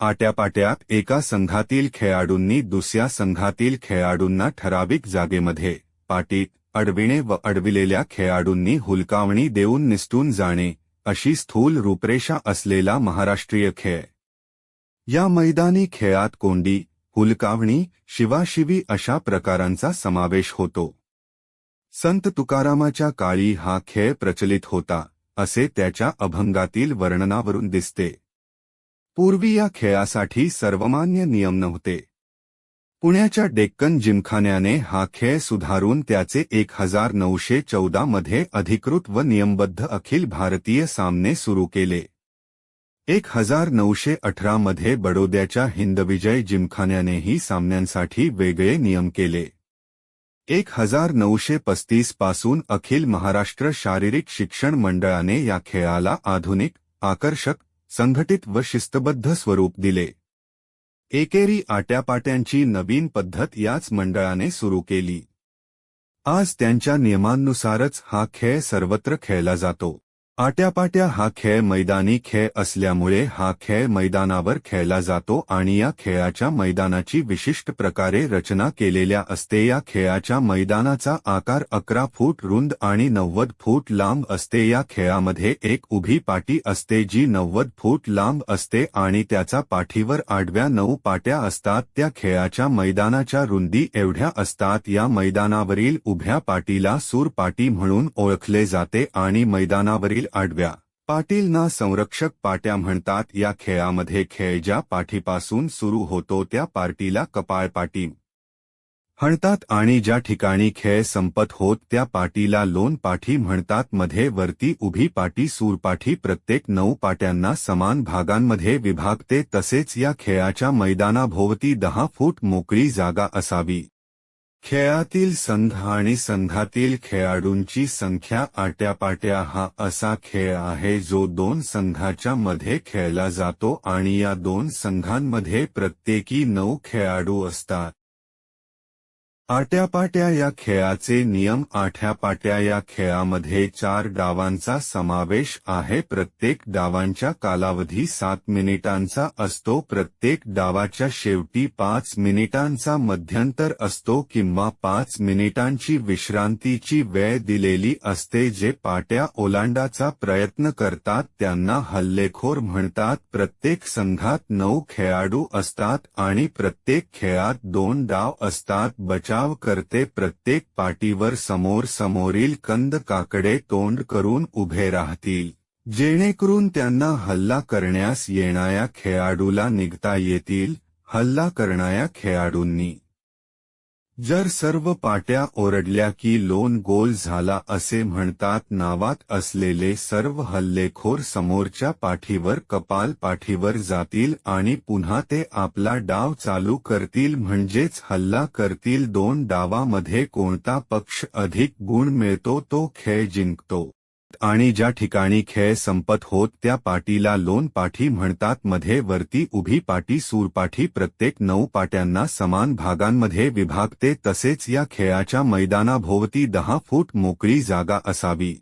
आट्यापाट्यात एका संघातील खेळाडूंनी दुसऱ्या संघातील खेळाडूंना ठराविक जागेमध्ये पाटीत अडविणे व अडविलेल्या खेळाडूंनी हुलकावणी देऊन निसटून जाणे अशी स्थूल रूपरेषा असलेला महाराष्ट्रीय खेळ. या मैदानी खेळात कोंडी हुलकावणी शिवाशिवी अशा प्रकारांचा समावेश होतो. संत तुकारामाच्या काळी हा खेळ प्रचलित होता असे त्याच्या अभंगातील वर्णनावरून दिसते. पूर्वी या खेळासाठी सर्वमान्य नियम नव्हते. पुण्याच्या डेक्कन जिमखान्याने हा खेळ सुधारून त्याचे एक हजार नऊशे चौदा मध्ये अधिकृत व नियमबद्ध अखिल भारतीय सामने सुरू केले. एक हजार नऊशे अठरा मध्ये बडोद्याच्या हिंदविजय जिमखान्यानेही सामन्यांसाठी वेगळे नियम केले. एक हजार नऊशे पस्तीसपासून अखिल महाराष्ट्र शारीरिक शिक्षण मंडळाने या खेळाला आधुनिक आकर्षक संघटित व शिस्तबद्ध स्वरूप दिले. एकेरी आट्यापाट्यांची नवीन पद्धत याच मंडळाने सुरू केली. आज त्यांच्या नियमांनुसारच हा खेळ सर्वत्र खेळला जातो. आट्यापाट्या हा खेळ मैदानी खेळ असल्यामुळे हा खेळ मैदानावर खेळला जातो आणि या खेळाच्या मैदानाची विशिष्ट प्रकारे रचना केलेल्या असते. या खेळाच्या मैदानाचा आकार अकरा फूट रुंद आणि नव्वद फूट लांब असते. या खेळामध्ये एक उभी पाटी असते जी नव्वद फूट लांब असते आणि त्याचा पाठीवर आडव्या नऊ पाट्या असतात. त्या खेळाच्या मैदानाच्या रुंदी एवढ्या असतात. या मैदानावरील उभ्या पाटीला सूर पाटी म्हणून ओळखले जाते आणि मैदानावरील आडव्या पाटीलना संरक्षक पाट्या म्हणतात या खेळामध्ये खेळ ज्या पाठीपासून सुरू होतो त्या पार्टीला कपाळपाटी म्हणतात आणि ज्या ठिकाणी खेळ संपत होत त्या पाटीला लोन पाठी म्हणतात मध्ये वरती उभी पाटी सूरपाठी प्रत्येक नऊ पाट्यांना समान भागांमध्ये विभागते तसेच या खेळाच्या मैदानाभोवती दहा फूट मोकळी जागा असावी. खेळातील संघ आणि संघातील खेळाडूंची संख्या आट्यापाट्या हा असा खेळ आहे जो दोन संघाच्या मध्ये खेळला जातो आणि या दोन संघांमध्ये प्रत्येकी नऊ खेळाडू असतात. आट्यापाट्या या खेळाचे नियम आठ्यापाट्या या खेळामध्ये चार डावांचा समावेश आहे. प्रत्येक डावांच्या कालावधी सात मिनिटांचा असतो. प्रत्येक डावाच्या शेवटी पाच मिनिटांचा मध्यंतर असतो किंवा पाच मिनिटांची विश्रांतीची वेळ दिलेली असते जे पाट्या ओलांडाचा प्रयत्न करतात. त्यांना हल्लेखोर म्हणतात. प्रत्येक संघात नऊ खेळाडू असतात आणि प्रत्येक खेळात दोन डाव असतात. बचा बचाव करते प्रत्येक पाटीवर समोर समोरील कंद काकडे तोंड करून उभे राहतील. जेणेकरून त्यांना हल्ला करण्यास येणाऱ्या खेळाडूला निघता येतील हल्ला करणाऱ्या खेळाडूंनी. जर सर्व पाट्या ओरडल्या की लोन गोल झाला असे म्हणतात नावात असलेले सर्व हल्लेखोर समोरच्या पाठीवर कपाल पाठीवर जातील आणि पुन्हा ते आपला डाव चालू करतील म्हणजेच हल्ला करतील. दोन डावामध्ये कोणता पक्ष अधिक गुण मिळतो तो खेळ जिंकतो. आणि ज्या ठिकाणी खेळ संपत होत त्या पाटीला लोन पाठी म्हणतात मध्ये वरती उभी पाटी सूरपाठी प्रत्येक नऊ पाट्यांना समान भागांमध्ये विभागते तसेच या खेळाच्या मैदानाभोवती दहा फूट मोकळी जागा असावी.